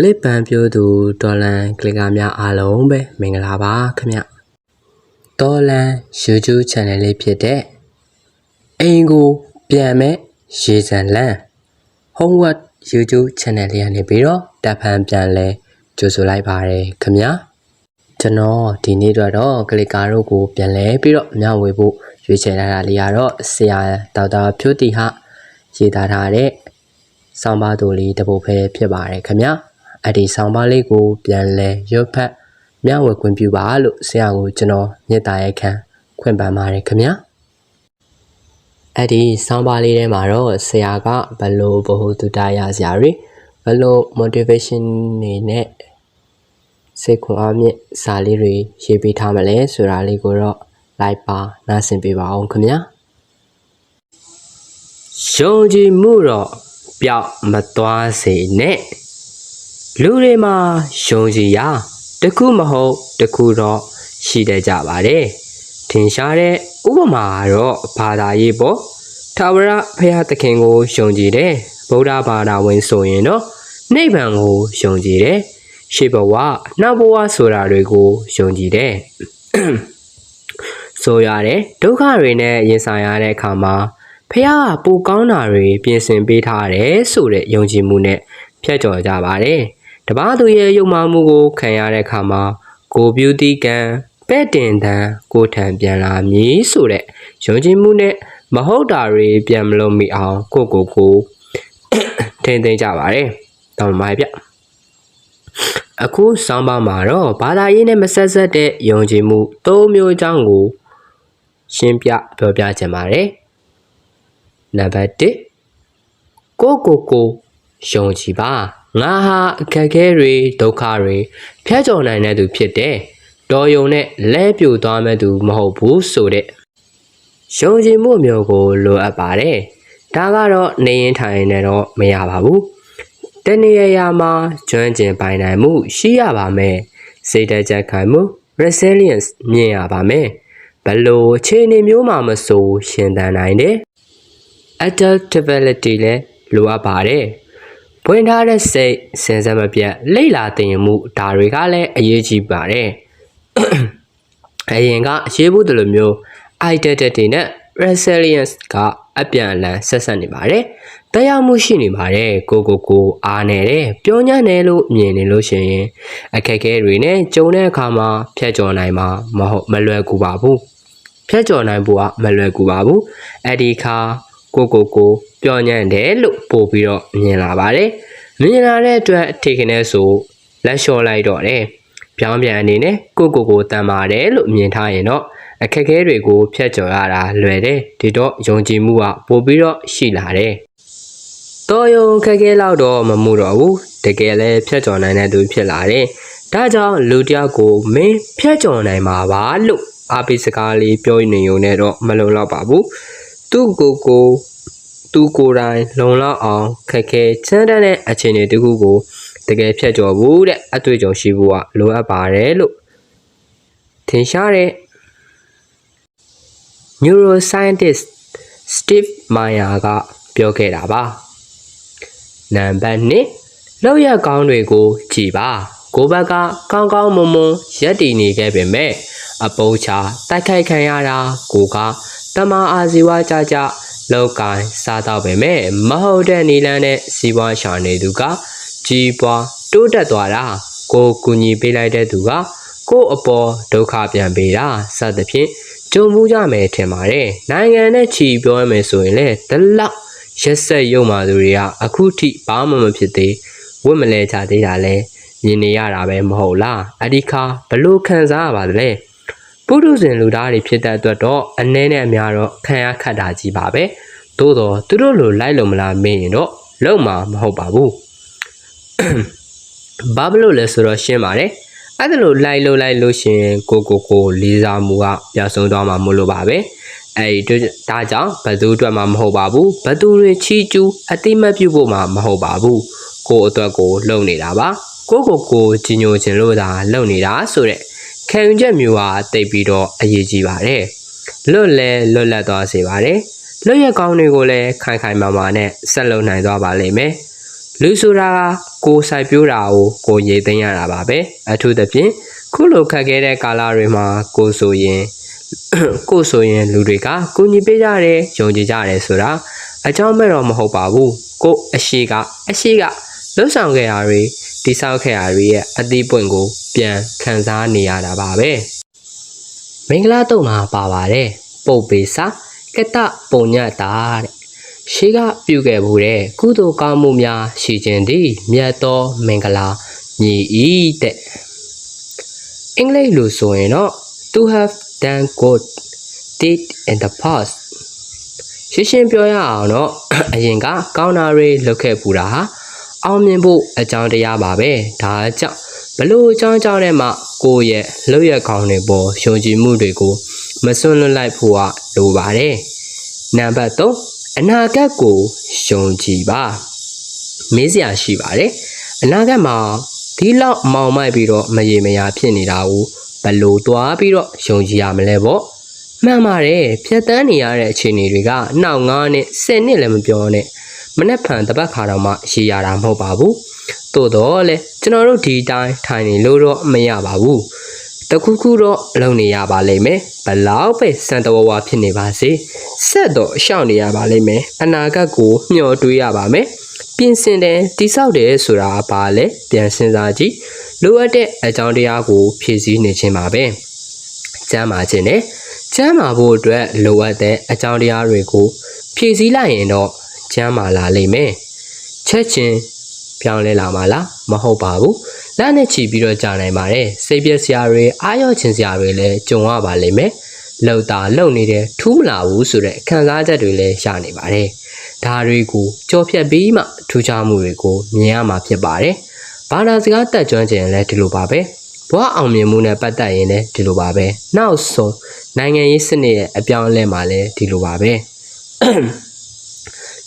ကလစ်ပန်ပြိုးသူဒေါ်လန်ကလစ်ကာများအားလုံးပဲမင်္ဂလာပါခင်ဗျဒေါ်လန် YouTube channel လေးဖြစ်တဲ့အိမ်ကိုပြန်မဲ့ရေစံလန်း homework YouTube channel လေးကနေပြီးတော့တပ်ဖန်ပြန်လဲကြိုဆိုလိုက်ပါတယ်ခင်ဗျာကျွန်တော်ဒီနေ့တော့တော့ကလစ်ကာတို့ကိုပြန်လဲပြီးတော့မျှဝေဖို့ရွေးချယ်လာတာလေးကတော့ဆရာဒေါက်တာဖြိုးတီဟရေးသားထားတဲ့ဆောင်းပါးတူလေးတစ်ပုဒ်ပဲဖြစ်ပါတယ်ခင်ဗျာ အဲ့ဒီဆောင်းပါးလေးကို ပြန်လဲရွတ်ဖတ်မျှဝေခွင့်ပြုပါလို့ဆရာကိုကျွန်တော်မြတ်တာရက်ခံခွင့်ပန်ပါတယ်ခင်ဗျာအဲ့ဒီဆောင်းပါးလေးထဲမှာတော့ဆရာကဘယ်လိုဘ ഹു တုတရဆရာတွေဘယ်လို motivation နေနဲ့စိတ်ခွန်အားမြင့်စာလေးတွေရေးပေးထားမလဲဆိုတာလေးကိုတော့လိုက်ပါနားဆင်ပေးပါအောင်ခင်ဗျာယုံကြည်မှုတော့ပျောက်မသွားစေနဲ့ လူတွေမှာယုံကြည်ရာတစ်ခုမဟုတ်တစ်ခုတော့ရှိတတ်ကြပါတယ်ထင်ရှားတဲ့ဥပမာကတော့ဘာသာရေးပေါ့ထာဝရဘုရားသခင်ကိုယုံကြည်တယ်ဗုဒ္ဓဘာသာဝင်ဆိုရင်တော့နိဗ္ဗာန်ကိုယုံကြည်တယ်ရှေးဘဝနောက်ဘဝဆိုတာတွေကိုယုံကြည်တယ်ဆိုရတယ်ဒုက္ခတွေနဲ့ရင်ဆိုင်ရတဲ့အခါမှာဖះကပိုကောင်းတာတွေပြင်ဆင်ပေးထားတယ်ဆိုတဲ့ယုံကြည်မှုနဲ့ဖြတ်ကျော်ကြပါတယ် တပားသူရဲ့ယုံမှမှုကိုခံရတဲ့အခါမှာကိုပြူတီကံပဲ့တင်တန်ကိုထံပြန်လာမည်ဆိုတဲ့ယုံကြည်မှုနဲ့မဟုတ်တာတွေပြန်မလုပ်မိအောင်ကိုကိုကိုထိန်းသိမ်းကြပါတယ်တောင်းပါဗျအခုဆောင်းပါးမှာတော့ဘာသာရေးနဲ့မဆက်ဆက်တဲ့ယုံကြည်မှု၃မျိုးအကြောင်းကိုရှင်းပြပြောပြချင်ပါတယ်နံပါတ်1ကိုကိုကိုယုံကြည်ပါ ငါဟာအခက်အခဲတွေဒုက္ခတွေဖျက်ကျော်နိုင်တဲ့သူဖြစ်တယ်တော်ယုံနဲ့လဲပြိုသွားမဲ့သူမဟုတ်ဘူးဆိုတဲ့ယုံကြည်မှုမျိုးကိုလိုအပ်ပါတယ်ဒါကတော့နေရင်ထိုင်ရင်လည်းတော့မရပါဘူးတနေရရာမှာကျွမ်းကျင်ပိုင်နိုင်မှု ရှိရပါမယ်စိတ်တကြခိုင်မှု resilience မြင်ရပါမယ်ဘလို့အခြေအနေမျိုးမှာမဆိုရှင်သန်နိုင်တယ် adaptability လည်းလိုအပ်ပါတယ်။ ပွင့်ထားတဲ့စိတ်စဉ်ဆက်မပြတ်လိတ်လာတင်မှုဒါတွေကလည်းအရေးကြီးပါတယ်။အရင်ကအရေးဖို့တလိုမျိုး identity နဲ့ resilience ကအပြန်အလှန်ဆက်ဆက်နေပါတယ်။တရားမှုရှိနေပါတယ်ကိုကိုကိုအားနေတယ်ပြောညံ့တယ်လို့မြင်နေလို့ရှိရင်အခက်အခဲတွေနဲ့ကြုံတဲ့အခါမှာဖြတ်ကျော်နိုင်မှာမဟုတ်မလွယ်ကူပါဘူး။ဖြတ်ကျော်နိုင်ဖို့ကမလွယ်ကူပါဘူး။အဲ့ဒီခါ ကိုကိုကိုပျော်ညံ့တယ်လို့ပို့ပြီးတော့မြင်လာပါတယ်။မြင်လာတဲ့အတွက်ထေခင်နဲ့ဆိုလက်လျှော့လိုက်တော့တယ်။ပြောင်းပြန်အနေနဲ့ကိုကိုကိုတန်ပါတယ်လို့မြင်ထားရင်တော့အခက်အခဲတွေကိုဖျက်ကျော်ရတာလွယ်တယ်။ဒီတော့ယုံကြည်မှုကပို့ပြီးတော့ရှိလာတယ်။တော်ယုံခက်ခဲလောက်တော့မမှုတော့ဘူး။တကယ်လဲဖျက်ကျော်နိုင်တဲ့သူဖြစ်လာတယ်။ဒါကြောင့်လူတယောက်ကိုမင်းဖျက်ကျော်နိုင်မှာပါလို့အားပေးစကားလေးပြောနေုံနဲ့တော့မလုံလောက်ပါဘူး။ သူ့ကိုယ်ကိုသူကိုယ်တိုင်လုံလောက်အောင်ခက်ခဲချမ်းတမ်းတဲ့အခြေအနေတခုကိုတကယ်ဖြတ်ကျော်ဖို့တဲ့အတွေ့အကြုံရှိဖို့ကလိုအပ်ပါတယ်လို့ထင်ရှားတဲ့ neuroscientist Steve Meyer ကပြောခဲ့တာပါနံပါတ်1လောက်ရကောင်းတွေကိုကြည်ပါကိုဘက်ကကောင်းကောင်းမွန်မွန်ရက်တည်နေခဲ့ပေမဲ့အပုတ်ချတိုက်ခိုက်ခံရတာကိုက တမအာဇီဝကြကြလောက်ကိုင်းစားတော့ပေမဲ့မဟုတ်တဲ့နီလန်းနဲ့စီးပွားရှာနေသူကကြီးပွားတိုးတက်သွားတာကိုကူညီပေးလိုက်တဲ့သူကကို့အပေါ်ဒုက္ခပြန်ပေးတာစသဖြင့်ကြုံမှုကြမယ်ထင်ပါတယ်နိုင်ငံနဲ့ချီပြောရမယ်ဆိုရင်လည်းဒီလောက်ရက်ဆက်ရုံမာသူတွေကအခုထိဘာမှမဖြစ်သေးဝတ်မလဲချသေးတာလဲမြင်နေရတာပဲမဟုတ်လားအဒီခါဘလို့ခံစားရပါသလဲ ပုထုဇဉ်လူသားတွေဖြစ်တဲ့အတွက်တော့အနည်းနဲ့အများတော့ခံရခတ်တာကြီးပါပဲသို့တော့သူတို့လိုလိုက်လို့မလားမေးရင်တော့လုံးမှာမဟုတ်ပါဘူးဘာဘလို့လဲဆိုတော့ရှင်းပါတယ်အဲ့ဒါလိုလိုက်လို့လိုက်လို့ရှင်ကိုကိုကိုလေးစားမှုကပြဆုံးသွားမှာမလို့ပါပဲအဲ့ဒီဒါကြောင့်ဘသူအတွက်မှမဟုတ်ပါဘူးဘသူတွေချီကျူးအတိမတ်ပြုတ်ဖို့မှမဟုတ်ပါဘူးကိုအတွက်ကိုလုံနေတာပါကိုကိုကိုကြီးညိုခြင်းလို့သာလုံနေတာဆိုတဲ့ ခံယူချက်မျိုးဟာတိတ်ပြီးတော့အရေးကြီးပါတယ်လွတ်လဲလွတ်လပ်သွားစေပါတယ်လွတ်ရကောင်းတွေကိုလည်းခိုင်ခိုင်မာမာနဲ့ဆက်လုပ်နိုင်သွားပါလိမ့်မယ်လူဆိုတာကကိုယ်စိုက်ပျိုးတာကိုကိုယ်ရိတ်သိမ်းရတာပါပဲအထူးသဖြင့်ခုလိုခက်ခဲတဲ့ကာလတွေမှာကိုယ်ဆိုရင်ကိုယ်ဆိုရင်လူတွေကကိုညီပေးကြတယ်ယုံကြည်ကြတယ်ဆိုတာအကြောင်းမဲ့တော့မဟုတ်ပါဘူးကိုယ်အရှိကအရှိကလွတ်ဆောင်ခဲ့ရတွေ တိဆောက်ခဲ့ရတွေရဲ့အသီးပွင့်ကို ပြန်ခံစားနေရတာပါပဲမင်္ဂလာတုံမှာပါပါတယ်ပုပ်ပေစာကတပုံညတာတဲ့ရှိကပြုခဲ့မှုတဲ့ကုသိုလ်ကောင်းမှုများရှိခြင်းသည်မြတ်သောမင်္ဂလာမြည်ဤတဲ့အင်္ဂလိပ်လိုဆိုရင်တော့ to have done good deed in the past ရှင်းရှင်းပြောရအောင်တော့အရင်ကကောင်းတာတွေလုပ်ခဲ့ပူတာဟာ အောင်မြင်ဖို့အကြောင်းတရားပါပဲဒါကြောင့်ဘလို့အကြောင်းကြောင့်နဲ့မှကိုယ့်ရဲ့လုပ်ရကောင်းတွေပေါ်ယုံကြည်မှုတွေကိုမစွန့်လွတ်လိုက်ဖို့ကလိုပါတယ်နံပါတ်3အနာဂတ်ကိုယုံကြည်ပါမေးစရာရှိပါတယ်အနာဂတ်မှာဒီလောက်မောင်မိုက်ပြီးတော့မရေမရာဖြစ်နေတာကိုဘယ်လို့သွားပြီးတော့ယုံကြည်ရမလဲပေါ့မှန်ပါတယ်ဖြတ်တန်းနေရတဲ့အခြေအနေတွေကနောက်9နှစ်10နှစ်လည်းမပြောနဲ့ မနေ့ဖန်တပတ်ခါတော့မှရှိရတာမဟုတ်ပါဘူးသို့တော့လေကျွန်တော်တို့ဒီတိုင်းထိုင်နေလို့တော့မရပါဘူးတခုခုတော့လုံနေရပါလိမ့်မယ်ဘလောက်ပဲစံတဝဝဖြစ်နေပါစေဆက်တော့ရှောက်နေရပါလိမ့်မယ်အနာဂတ်ကိုမျှော်တွေးရပါမယ်ပြင်ဆင်တယ်တိဆောက်တယ်ဆိုတာဘာလဲပြန်စဉ်းစားကြည့်လိုအပ်တဲ့အကြောင်းတရားကို ဖြည့်ဆည်းနေခြင်းပါပဲကျမ်းမာခြင်းနဲ့ကျမ်းမာဖို့အတွက်လိုအပ်တဲ့အကြောင်းတရားတွေကိုဖြည့်ဆည်းလိုက်ရင်တော့ ကျမ်းမာလာလိမ့်မယ်ချက်ချင်းပြောင်းလဲလာမှာလားမဟုတ်ပါဘူးလက်နဲ့ချီပြီးတော့ကြာနိုင်ပါတယ်စိတ်ပြက်စရာတွေအာရုံချင်စရာတွေလည်းကြုံရပါလိမ့်မယ်လောက်တာလုံနေတဲ့ထူးမလာဘူးဆိုတဲ့ခံစားချက်တွေလည်းရနေပါတယ်ဒါတွေကိုကြော်ဖြတ်ပြီးမှထူးခြားမှုတွေကိုမြင်ရမှာဖြစ်ပါတယ်ဘာသာစကားတက်ကြွခြင်းလည်းဒီလိုပါပဲဘဝအောင်မြင်မှုနဲ့ပတ်သက်ရင်လည်းဒီလိုပါပဲနောက်ဆုံးနိုင်ငံရေးစနစ်ရဲ့အပြောင်းအလဲမှာလည်းဒီလိုပါပဲ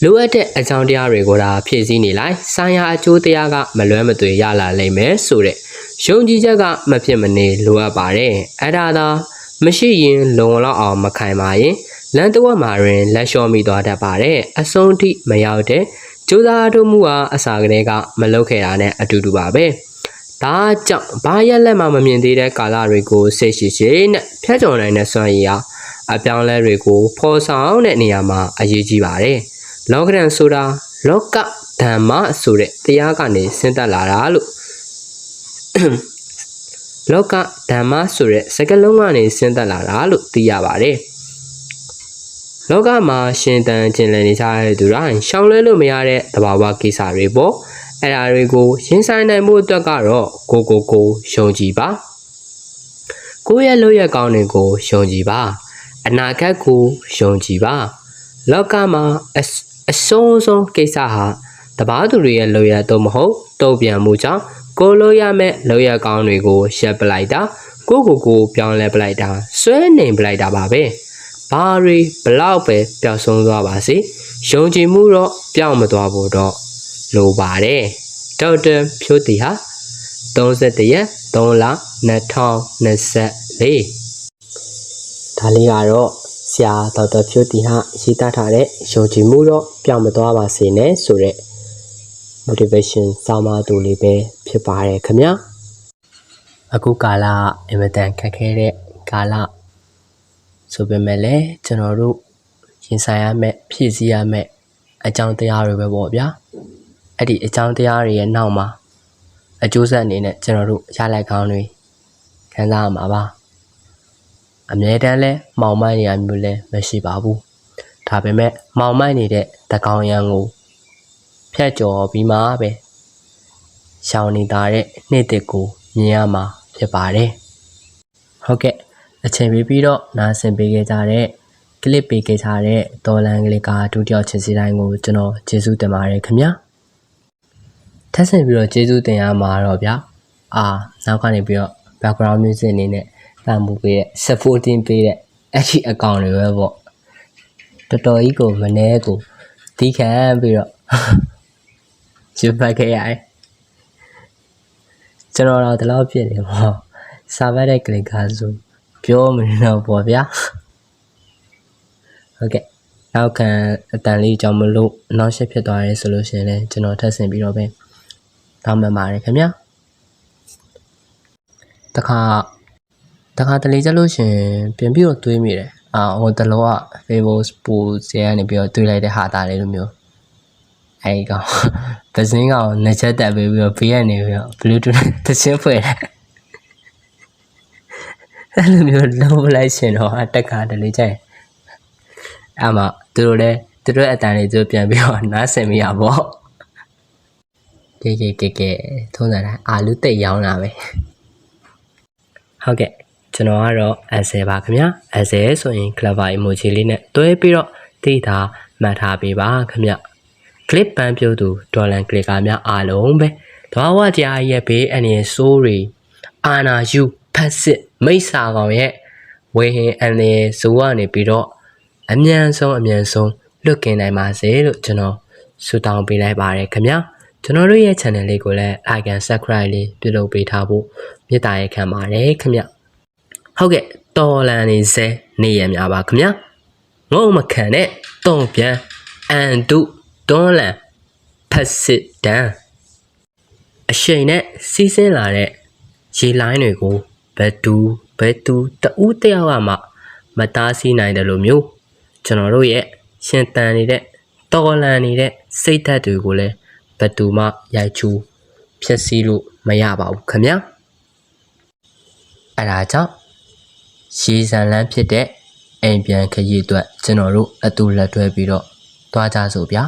လိုအပ်တဲ့အကြောင်းတရားတွေကိုဒါဖြည့်ဆည်းနေလိုက်ဆိုင်ရာအကျိုးတရားကမလွဲမသွေရလာလိမ့်မယ်ဆိုတဲ့ယုံကြည်ချက်ကမဖြစ်မနေလိုအပ်ပါတယ်အဲ့ဒါသာမရှိရင်လုံလောက်အောင်မခိုင်ပါရင်လမ်းတဝက်မှာတွင်လက်လျှော့မိသွားတတ်ပါတယ်အဆုံးထိမရောက်တဲ့ကြိုးစားထုတ်မှုဟာအစာကလေးကမလုပ်ခဲ့တာနဲ့အတူတူပါပဲဒါကြောင့်ဘာရက်လက်မှမမြင်သေးတဲ့ကာလတွေကိုစိတ်ရှိရှိနဲ့ဖျက်ကျော်နိုင်တဲ့စွမ်းရည်ဟာအပြောင်းလဲတွေကိုဖော်ဆောင်တဲ့နေရာမှာအရေးကြီးပါတယ် လောကဒန်ဆိုတာလောကဓမ္မဆိုတဲ့တရားကနေဆင်းသက်လာတာလို့လောကဓမ္မဆိုတဲ့စကားလုံးကနေဆင်းသက်လာတာလို့သိရပါတယ်လောကမှာရှင်တန်ကျင်လည်နေကြတဲ့သူတိုင်းရှောင်လွဲလို့မရတဲ့သဘာဝကိစ္စတွေပေါ့အဲ့ဒါတွေကိုရင်ဆိုင်နိုင်မှုအတွက်ကတော့ကိုကိုကိုယုံကြည်ပါကိုယ့်ရဲ့လုပ်ရကောင်းတွေကိုယုံကြည်ပါအနာဂတ်ကိုယုံကြည်ပါလောကမှာ အစအဆုံးဆုံးကိစ္စဟာတပားသူတွေရဲ့လုပ်ရတော့မဟုတ်တုံ့ပြန်မှုကြောင့်ကိုလို့ရမဲ့လုပ်ရကောင်းတွေကိုရပ်ပလိုက်တာကိုကိုကိုပြောင်းလဲပလိုက်တာဆွဲနေပလိုက်တာပါပဲဘာတွေဘလောက်ပဲပျောက်ဆုံးသွားပါစေယုံကြည်မှုတော့ပြောင်းမသွားဖို့တော့လိုပါတယ်ဒေါက်တာဖြိုးတီဟာ31ရက်3လ2024ဒါလေးကတော့ ဆရာဒေါက်တာဖြိုးတီဟာရေးသားထားတဲ့ယုံကြည်မှုတော့ပြောင်းမသွားပါစေနဲ့ဆိုတဲ့ motivation စာမတူလေးပဲဖြစ်ပါတယ်ခင်ဗျာအခုကာလအင်မတန်ခက်ခဲတဲ့ကာလဆိုပေမဲ့လည်းကျွန်တော်တို့ရင်ဆိုင်ရမယ့်ဖြည့်ဆည်းရမယ့်အကြောင်းတရားတွေပဲပေါ့ဗျာအဲ့ဒီအကြောင်းတရားတွေရဲ့နောက်မှာအကျိုးဆက်အနေနဲ့ကျွန်တော်တို့ရလိုက်ကောင်းတွေခံစားရမှာပါ အမြဲတမ်းလဲမောင်မိုက်နေရမျိုးလဲမရှိပါဘူးဒါပေမဲ့မောင်မိုက်နေတဲ့တကောင်ရန်ကိုဖြတ်ကျော်ပြီးမှပဲရှောင်းနေတာတဲ့နေ့တစ်ကိုမြင်ရမှာဖြစ်ပါတယ်ဟုတ်ကဲ့အချိန်ပြီးပြီးတော့နားဆင်ပေးခဲ့ကြတဲ့ကလစ်ပေးခဲ့ကြတဲ့တော်လန်ကလေးကဒုတိယချစ်စီတိုင်းကိုကျွန်တော်ကျေးဇူးတင်ပါတယ်ခင်ဗျာထပ်ဆင်ပြီးတော့ကျေးဇူးတင်ရမှာတော့ဗျာအာနောက်ကနေပြီးတော့ background music အနေနဲ့ တန်ဖိုးပေးတဲ့ supporting ပေးတဲ့အဲ့ဒီ account တွေပဲပေါ့တော်တော်ကြီးကိုမနှဲကိုတီးခံပြီးတော့ရွတ်ပတ်ခဲ့ရတယ်ကျွန်တော်တော့ဒီလောက်ဖြစ်နေမှာစာပတ်တဲ့ click ကဆိုပြောမနေတော့ပေါ့ဗျာဟုတ်ကဲ့နောက်ခံအတန်လေးကြောင့်မလို့အနောက်ရှက်ဖြစ်သွားရဲဆိုလို့ရှိရင်လည်းကျွန်တော်ထပ်ဆင်ပြီးတော့ပဲတောင်းပန်ပါတယ်ခင်ဗျာတခါ တခါတလေကြလို့ရှရင်ပြန်ပြီးတော့တွေးမိတယ်အာဟိုတလောက Facebook ပို့စရကနေပြီးတော့တွေးလိုက်တဲ့ဟာတာလေးလိုမျိုးအဲဒီကောင်ပစင်းကောင်နှစ်ချက်တက်ပြီးပြီးတော့ဘေးကနေပြီးတော့ Bluetooth သချင်းဖွင့်တယ်အဲ့လိုမျိုးလုံးလိုက်ရှင်တော့အတက်ကတလေကြိုင်အဲ့မှာသူတို့လည်းသူတို့ရဲ့အတန်လေးသူတို့ပြန်ပြီးတော့နားဆင်မိရပေါ့ကဲကဲကဲကဲထုံးစံတိုင်းအာလူတိတ်ရောင်းတာပဲဟုတ်ကဲ့ ကျွန်တော်ကတော့ Excel ပါခင်ဗျာ Excel ဆိုရင် clever emoji လေးနဲ့တွဲပြီးတော့တိတာမှတ်ထားပေးပါခင်ဗျာ clip ပန်းပြုတ်သူဒေါ်လန် clicker များအားလုံးပဲတဘာဝတရားရဲ့ဘေးအနေနဲ့စိုးရီအာနာယူဖက်စစ်မိတ်ဆာကောင်ရဲ့ဝေဟင်အနေဇိုးကနေပြီးတော့အမြန်ဆုံးအမြန်ဆုံးလွတ်ကင်နိုင်ပါစေလို့ကျွန်တော်ဆုတောင်းပေးလိုက်ပါတယ်ခင်ဗျာကျွန်တော်တို့ရဲ့ channel လေးကိုလည်း like and subscribe လေးပြုလုပ်ပေးထားဖို့မေတ္တာရက်ခံပါတယ်ခင်ဗျ ဟုတ်ကဲ့တော်လန်နေစေနေရများပါခင်ဗျာငုံမခံနဲ့တုံ့ပြန်အန်တုတွန်းလန်ဖက်စစ်တန်အရှိန်နဲ့စီးဆင်းလာတဲ့ရေလိုင်းတွေကိုဘယ်သူဘယ်သူတဦးတယောက်ကမှမတားဆီးနိုင်တယ်လို့မျိုးကျွန်တော်တို့ရဲ့ရှင်တန်နေတဲ့တော်လန်နေတဲ့စိတ်ဓာတ်တွေကိုလည်းဘယ်သူမှရိုက်ချူဖျက်ဆီးလို့မရပါဘူးခင်ဗျာအဲဒါကြောင့် ရှည်ဆန်လန်းဖြစ်တဲ့အိမ်ပြန်ခရီးအတွက်ကျွန်တော်တို့အတူလက်တွဲပြီးတော့တွားကြစို့ဗျာ